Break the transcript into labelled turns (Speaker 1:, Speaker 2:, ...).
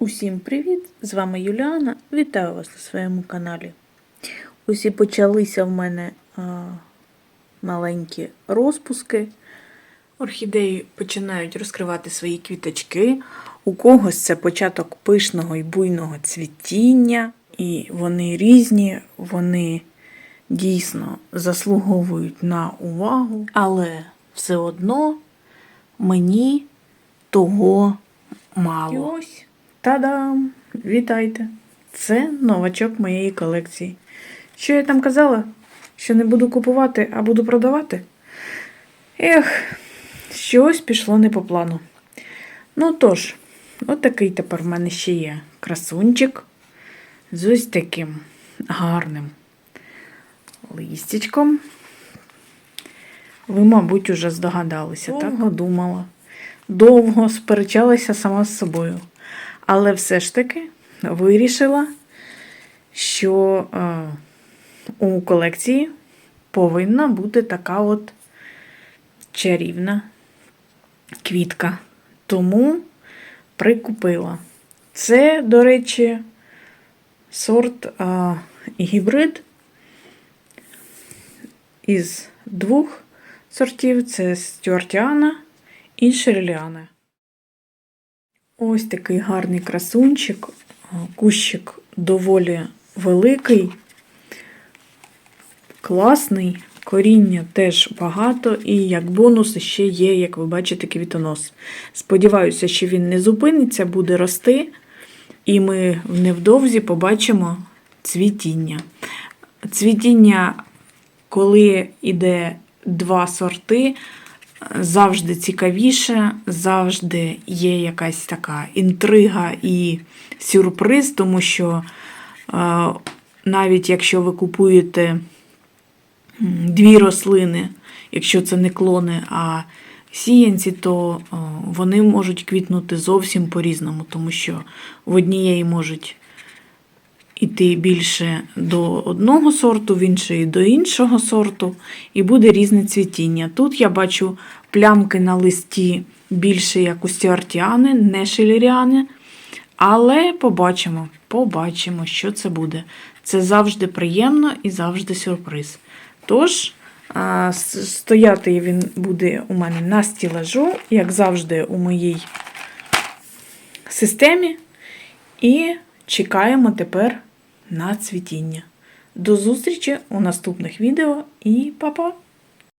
Speaker 1: Усім привіт! З вами Юліана. Вітаю вас на своєму каналі. Усі почалися в мене а, маленькі розпуски. Орхідеї починають розкривати свої квіточки. У когось це початок пишного і буйного цвітіння. І вони різні, вони дійсно заслуговують на увагу, але все одно мені того мало. І ось, та-дам! Вітайте! Це новачок моєї колекції. Що я там казала? Що не буду купувати, а буду продавати? Ех, щось пішло не по плану. Ну тож, от тепер в мене ще є красунчик з ось таким гарним листячком. Ви, мабуть, уже здогадалися, так? Довго думала. Довго сперечалася сама з собою. Але все ж таки вирішила, що е, у колекції повинна бути така от чарівна квітка. Тому прикупила. Це, до речі, сорт е, гібрид із двох сортів: це Стюартіана і Шерліана. Ось такий гарний красунчик. Кущик доволі великий, класний, коріння теж багато, і як бонус ще є, як ви бачите, квітонос. Сподіваюся, що він не зупиниться, буде рости, і ми невдовзі побачимо цвітіння. Цвітіння, коли йде два сорти, завжди цікавіше, завжди є якась така інтрига і сюрприз, тому що е, навіть якщо ви купуєте дві рослини, якщо це не клони, а сіянці, то е, вони можуть квітнути зовсім по-різному, тому що в однієї можуть іти більше до одного сорту, в іншої до іншого сорту, і буде різне цвітіння. Тут я бачу плямки на листі більше як у стюартіани, не шелеріани. Але побачимо, побачимо, що це буде. Це завжди приємно і завжди сюрприз. Тож, стояти він буде у мене на стілажу, як завжди, у моїй системі. І чекаємо тепер на цвітіння. До зустрічі у наступних відео і па-па!